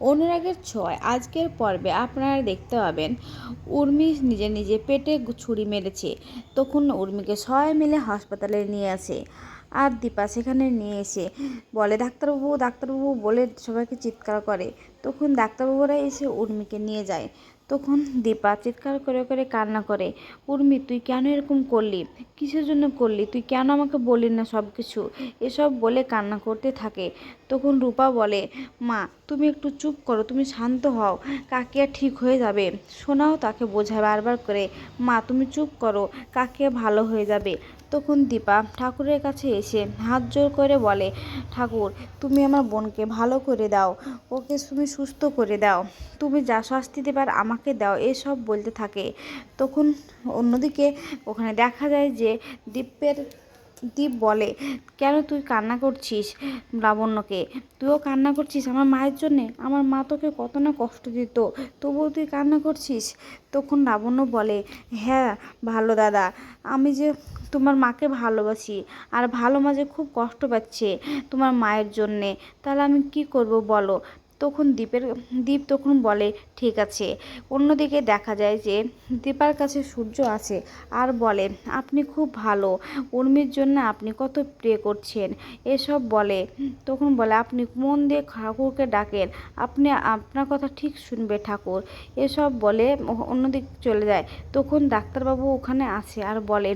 অনুরাগের ছয়। আজকের পর্বে আপনারা দেখতে পাবেন, উর্মি নিজে নিজে পেটে ছুরি মেরেছে। তখন উর্মিকে সবাই মিলে হাসপাতালে নিয়ে আসে। আর দীপা সেখানে নিয়ে এসে বলে, ডাক্তারবাবু ডাক্তারবাবু, বলে সবাইকে চিৎকার করে। তখন ডাক্তারবাবুরা এসে উর্মিকে নিয়ে যায়। তখন দীপা চিৎকার করে করে কান্না করে, উর্মি, তুই কেন এরকম করলি? কিসের জন্য করলি? তুই কেন আমাকে বললি না সব কিছু এসব বলে কান্না করতে থাকে। তখন রূপা বলে, মা, তুমি একটু চুপ করো, তুমি শান্ত হও কাকিয়া ঠিক হয়ে যাবে। সোনাও তাকে বোঝায় বারবার করে, মা, তুমি চুপ করো কাকিয়া ভালো হয়ে যাবে। তখন দীপা ঠাকুরের কাছে এসে হাত জোর করে বলে, ঠাকুর, তুমি আমার বোনকে ভালো করে দাও, ওকে তুমি সুস্থ করে দাও। তুমি যা শাস্তি দেবার আমাকে দাও, এসব বলতে থাকে। তখন অন্যদিকে ওখানে দেখা যায় যে দীপের, দীপ বলে, কেন তুই কান্না করছিস লাবণ্যকে? তুইও কান্না করছিস আমার মায়ের জন্যে? আমার মা তোকে কত না কষ্ট দিত, তবুও তুই কান্না করছিস? তখন লাবণ্য বলে হ্যাঁ ভালো দাদা, আমি যে তোমার মাকে ভালোবাসি। আর ভালো মাঝে খুব কষ্ট পাচ্ছে তোমার মায়ের জন্যে। তাহলে আমি কি করব বলো? তখন দীপের, দীপ তখন বলে, ঠিক আছে। অন্যদিকে দেখা যায় যে দীপার কাছে সূর্য আছে আর বলে, আপনি খুব ভালো। উর্মির জন্য আপনি কত প্রে করছেন। এসব বলে, তখন বলে, আপনি মন দিয়ে ঠাকুরকে ডাকেন। আপনি, আপনার কথা ঠিক শুনবে ঠাকুর। এসব বলে অন্যদিকে চলে যায়। তখন ডাক্তারবাবু ওখানে আসে আর বলে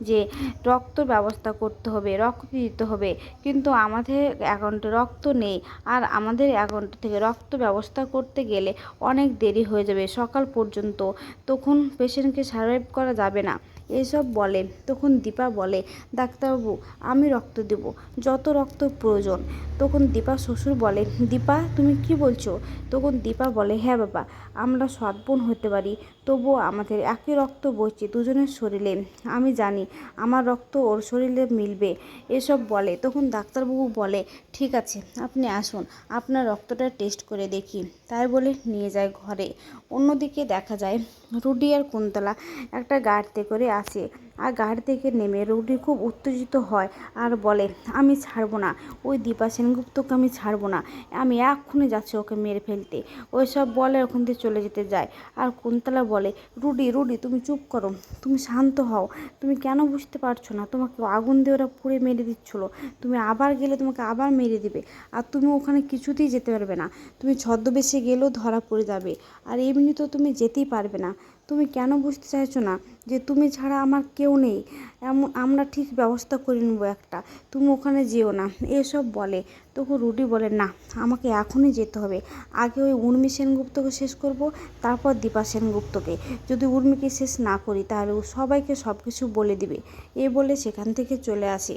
যে রক্ত ব্যবস্থা করতে হবে, রক্ত দিতে হবে। কিন্তু আমাদের অ্যাকাউন্টে রক্ত নেই। আর আমাদের অ্যাকাউন্ট থেকে রক্ত ব্যবস্থা করতে গেলে অনেক দেরি হয়ে যাবে সকাল পর্যন্ত। তখন পেশেন্টকে সার্ভাইভ করা যাবে না। এসব বলে। তখন দীপা বলে, ডাক্তারবাবু, আমি রক্ত দেব, যত রক্ত প্রয়োজন। তখন দীপা শ্বশুর বলে, দীপা, তুমি কি বলছো? তখন দীপা বলে হ্যাঁ বাবা, আমরা সৎ বোন হতে পারি, তবুও আমাদের একই রক্ত বইছে দুজনের শরীরে। আমি জানি আমার রক্ত ওর শরীরে মিলবে। এসব বলে। তখন ডাক্তারবাবু বলে, ঠিক আছে, আপনি আসুন, আপনার রক্তটা টেস্ট করে দেখি। তাই বলে নিয়ে যায় ঘরে। অন্যদিকে দেখা যায় রুডি আর কুন্তলা একটা গাড়িতে করে আসে আর গাড়ি থেকে নেমে রুডি খুব উত্তেজিত হয় আর বলে, আমি ছাড়বো না। ওই দীপা সেনগুপ্তকে আমি ছাড়বো না। আমি এক্ষুনি যাচ্ছি ওকে মেরে ফেলতে। ওই সব বলে ওখান থেকে চলে যেতে যায়। আর কুন্তলা বলে, রুডি রুডি, তুমি চুপ করো। তুমি শান্ত হও। তুমি কেন বুঝতে পারছ না? তোমাকে আগুন দিয়ে ওরা পুড়ে মেরে দিচ্ছিল। তুমি আবার গেলে তোমাকে আবার মেরে দিবে। আর তুমি ওখানে কিছুতেই যেতে পারবে না। তুমি ছদ্মবেশে গেলেও ধরা পড়ে যাবে। আর এমনি তো তুমি যেতেই পারবে না। তুমি কেন বুঝতে চাইছো না যে তুমি ছাড়া আমার কেউ নেই। এমন আমরা ঠিক ব্যবস্থা করে নেব একটা। তুমি ওখানে যেও না। এসব বলে। তখন রুডি বলে, না, আমাকে এখনই যেতে হবে। আগে ওই উর্মি সেনগুপ্তকে শেষ করব, তারপর দীপা সেনগুপ্তকে। যদি উর্মিকে শেষ না করি, তাহলে ও সবাইকে সব কিছু বলে দিবে। এ বলে সেখান থেকে চলে আসে।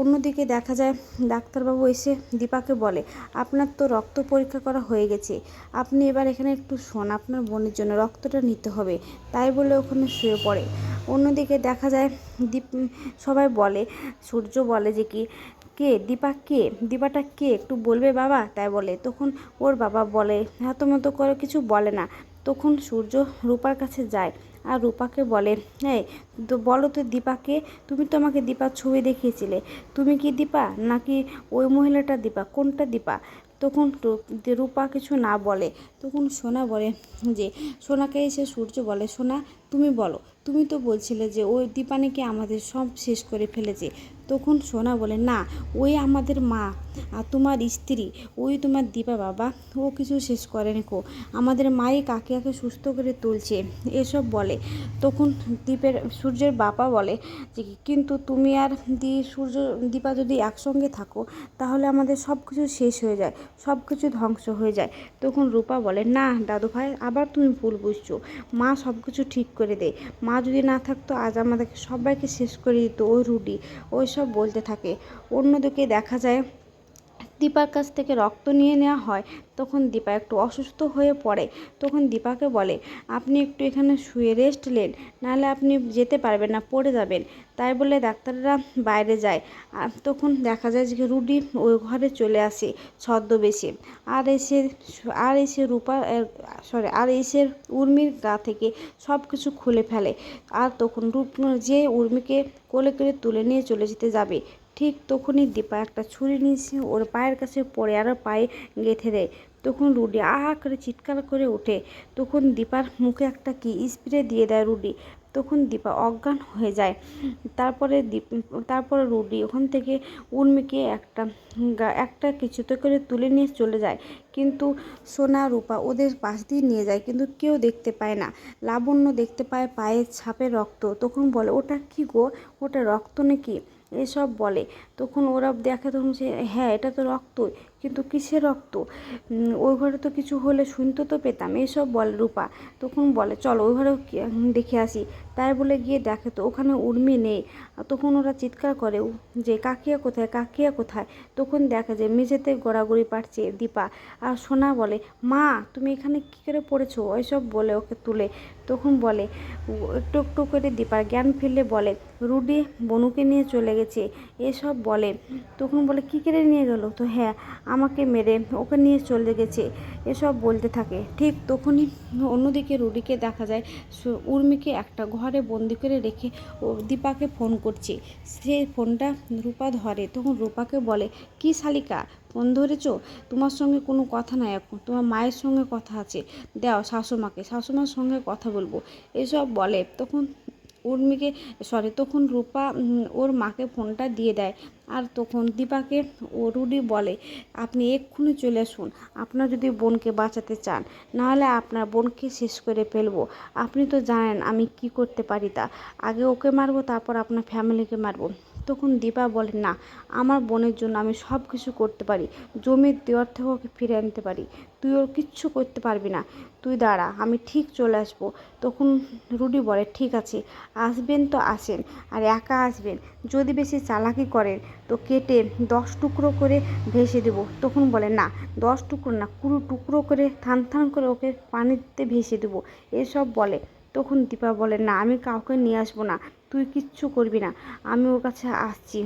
অন্যদিকে দেখা যায়, ডাক্তারবাবু এসে দীপাকে বলে, আপনার তো রক্ত পরীক্ষা করা হয়ে গেছে। আপনি এবার এখানে একটু শোন, আপনার বোনের জন্য রক্তটা নিতে হবে তাই বলে ওখানে শুয়ে পড়ে। অন্যদিকে দেখা যায়, দীপ, সবাই বলে, সূর্য বলে যে কি কে? দীপা কে? দীপাটা কে? একটু বলবে বাবা? তাই বলে। তখন ওর বাবা বলে এত মতো করে কিছু বলে না। তখন সূর্য রূপার কাছে যায় আর রূপাকে বলে, এই, তো বলো তো দীপাকে, তুমি তো আমাকে দীপার ছবি দেখিয়েছিলে। তুমি কি দীপা? নাকি ওই মহিলাটা দীপা? কোনটা দীপা? তখন রূপ- কিছু না বলে। তখন সোনা বলে যে, সোনাকে এসে সূর্য বলে, সোনা, তুমি বলো, তুমি তো বলছিলে যে ওই দীপানিকে আমাদের সব শেষ করে ফেলেছে। তখন সোনা বলে, না, ওই আমাদের মা আর তোমার স্ত্রী, ওই তোমার দীপা বাবা, ও কিছু শেষ করেনি কো। আমাদের মাই কাকে কাকে সুস্থ করে তুলছে, এসব বলে। তখন দীপের, সূর্যের বাবা বলে যে, কিন্তু তুমি আর দি, সূর্য, দীপা যদি একসঙ্গে থাকো, তাহলে আমাদের সব কিছু শেষ হয়ে যায় সব কিছু ধ্বংস হয়ে যায়। তখন রূপা বলে, না, দাদু ভাই, আবার তুমি ভুল বুঝছ। মা সব কিছু ঠিক করে দেয়। মা যদি না থাকতো, আজ আমাদেরকে সবাইকে শেষ করে দিত ওই রুডি ওই সব বলতে থাকে। অন্যদিকে দেখা যায় দীপার কাছ থেকে রক্ত নিয়ে নেওয়া হয়, তখন দীপা একটু অসুস্থ হয়ে পড়ে। তখন দীপাকে বলে, আপনি একটু এখানে শুয়ে রেস্ট নেন, নাহলে আপনি যেতে পারবেন না, পড়ে যাবেন। তাই বলে ডাক্তাররা বাইরে যায়। আর তখন দেখা যায় যে রুডি ওই ঘরে চলে আসে ছদ্মবেশে। আর এসে আর এসে রূপা সরি আর এসে উর্মির গা থেকে সব কিছু খুলে ফেলে। আর তখন রূপ যে উর্মিকে কোলে করে তুলে নিয়ে চলে যেতে যাবে ঠিক তখনই দীপা একটা ছুরি নিয়েছে, ওর পায়ের কাছে পড়ে আরও পায়ে গেঁথে দেয়। তখন রুডি আ করে চিৎকার করে ওঠে। তখন দীপার মুখে একটা কি স্প্রে দিয়ে দেয় রুডি। তখন দীপা অজ্ঞান হয়ে যায়। তারপরে দীপ, তারপরে রুডি ওখান থেকে উর্মিকে একটা একটা কিছুতে করে তুলে নিয়ে চলে যায়। কিন্তু সোনা, রূপা ওদের পাশ দিয়ে নিয়ে যায়, কিন্তু কেউ দেখতে পায় না। লাবণ্য দেখতে পায় পায়ের ছাপে রক্ত। তখন বলে, ওটা কি গো? ওটা রক্ত নাকি? এসব বলে। তখন ওরা দেখে তখন সে হ্যাঁ এটা তো রক্ত কিন্তু কিসের রক্ত? ওই ঘরে তো কিছু হলে শুনতে তো পেতাম। এসব বলে রূপা। তখন বলে, চলো, ওই ঘরেও কি- দেখে আসি। তাই বলে গিয়ে দেখে তো ওখানে উর্মি নেই। তখন ওরা চিৎকার করে যে কাকিয়া কোথায় কাকিয়া কোথায়? তখন দেখে যে মেঝেতে গড়াগড়ি পারছে দীপা। আর সোনা বলে, মা, তুমি এখানে কী করে পড়েছো? ওইসব বলে ওকে তুলে। তখন বলে একটু একটু করে দীপার জ্ঞান ফিরলে বলে, রুডি, বনুকে নিয়ে চলে গেছে। এসব বলে। তখন বলে, কী করে নিয়ে গেল? তো হ্যাঁ আমাকে মেরে ওকে নিয়ে চলে গেছে। এসব বলতে থাকে। ঠিক তখনই অন্যদিকে রুডিকে দেখা যায় উর্মিকে একটা ঘরে বন্দি করে রেখে ও দীপাকে ফোন করছে। সে ফোনটা রূপা ধরে। তখন রূপাকে বলে, কি শালিকা, ফোন ধরেছ? তোমার সঙ্গে কোনো কথা নাই এখন। তোমার মায়ের সঙ্গে কথা আছে। দাও, শাশুমাকে, শাশুমার সঙ্গে কথা বলব। এসব বলে। তখন উর্মিকে সরি। তখন রূপা ওর মাকে ফোনটা দিয়ে দেয়। আর তখন দীপাকে ও রুডি বলে, আপনি এক্ষুনি চলে আসুন। আপনার যদি বোনকে বাঁচাতে চান, নাহলে আপনার বোনকে শেষ করে ফেলব। আপনি তো জানেন আমি কি করতে পারি তা। আগে ওকে মারবো, তারপর আপনার ফ্যামিলিকে মারবো। তখন দীপা বলে, না, আমার বোনের জন্য আমি সব কিছু করতে পারি। জমির দেওয়ার থেকে ওকে ফিরে আনতে পারি। তুই ওর কিচ্ছু করতে পারবি না। তুই দাঁড়া, আমি ঠিক চলে আসব। তখন রুডি বলে, ঠিক আছে, আসবেন তো আসেন, আর একা আসবেন। যদি বেশি চালাকি করেন, তো কেটে দশ টুকরো করে ভেসে দেবো। তখন বলে, না, দশ টুকরো না, কুড়ি টুকরো করে থান থান করে ওকে পানিতে ভেসে দেবো। এসব বলে। তখন দীপা বলে, না, আমি কাউকে নিয়ে আসব না, তুই কিচ্ছু করবি না, আমি ওর কাছে আসছি।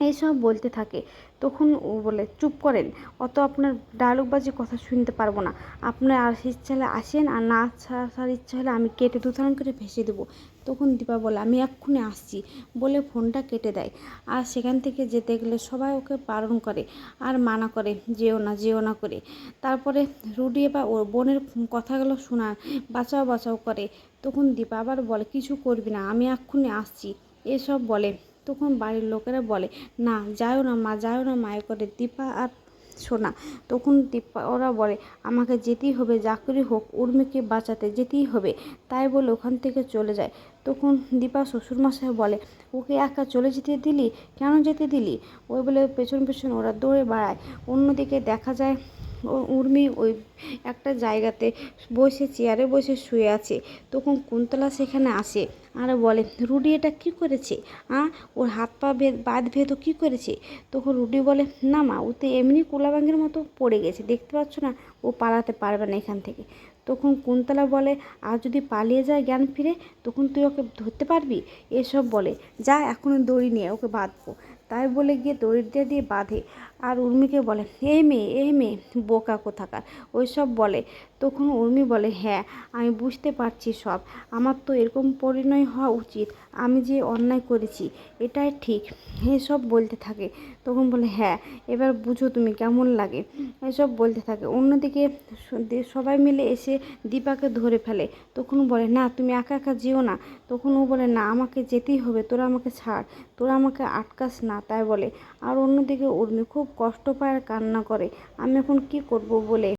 এইসব বলতে থাকে। তখন ও বলে, চুপ করেন, অত আপনার ডায়লগবাজি কথা শুনতে পারব না। আপনার আর ইচ্ছা হলে আসেন, আর না আসার ইচ্ছা হলে আমি কেটে দুথান করে ভেসে দেবো। তখন দীপা বলে, আমি এক্ষুনি আসছি। বলে ফোনটা কেটে দেয়। আর সেখান থেকে যেতে গেলে সবাই ওকে বারণ করে, আর মানা করে, যেও না যেও না করে। তারপরে রুডি বা ওর বোনের কথাগুলো শোনা বাঁচাও বাঁচাও করে। তখন দীপা আবার বলে, কিছু করবি না, আমি এক্ষুনি আসছি। এসব বলে তখন বাড়ির লোকেরা বলে, না যাও না মা যাও না মায়ে করে দীপা আর সোনা। তখন দীপা, ওরা বলে, আমাকে যেতেই হবে, যা করে হোক, উর্মিকে বাঁচাতে যেতেই হবে, তাই বলে ওখান থেকে চলে যায়। তখন দীপা শ্বশুরমশাই বলে, ওকে একা চলে যেতে দিলি? কেন যেতে দিলি? ওই বলে পেছন পেছন ওরা দৌড়ে বেড়ায়। অন্যদিকে দেখা যায়, ও, উর্মি ওই একটা জায়গাতে বসে, চেয়ারে বসে শুয়ে আছে। তখন কুন্তলা সেখানে আসে। আর বলে, রুডি এটা কী করেছে? আ? ওর হাত পা ভেদ বাদ ভেদ কী করেছে? তখন রুডি বলে, না মা, ও তো এমনি কোলাবাঙ্গের মতো পড়ে গেছে, দেখতে পাচ্ছ না, ও পালাতে পারবে না এখান থেকে। তখন কুন্তলা বলে, আর যদি পালিয়ে যায় জ্ঞান ফিরে, তখন তুই ওকে ধরতে পারবি? এসব বলে, যা এখনও দড়ি নিয়ে ওকে বাঁধবো। তাই বলে গিয়ে দড়িটা দিয়ে বাঁধে। আর উর্মিকে বলে এই মেয়ে এই মেয়ে, বোকা কোথাকার? ওইসব বলে। তখন উর্মি বলে হ্যাঁ আমি বুঝতে পারছি সব। আমার তো এরকম পরিণয় হওয়া উচিত। আমি যে অন্যায় করেছি, এটাই ঠিক। এসব বলতে থাকে। তখন বলে হ্যাঁ এবার বুঝো তুমি কেমন লাগে? এসব বলতে থাকে। অন্যদিকে সবাই মিলে এসে দীপাকে ধরে ফেলে। তখন বলে, না, তুমি একা একা যেও না। তখন ও বলে, না, আমাকে যেতেই হবে। তোরা আমাকে ছাড়। তোরা আমাকে আটকাস না তাই বলে। আর অন্যদিকে উর্মি খুব কষ্ট পায় আর কান্না করে। আমি এখন কি করব বলে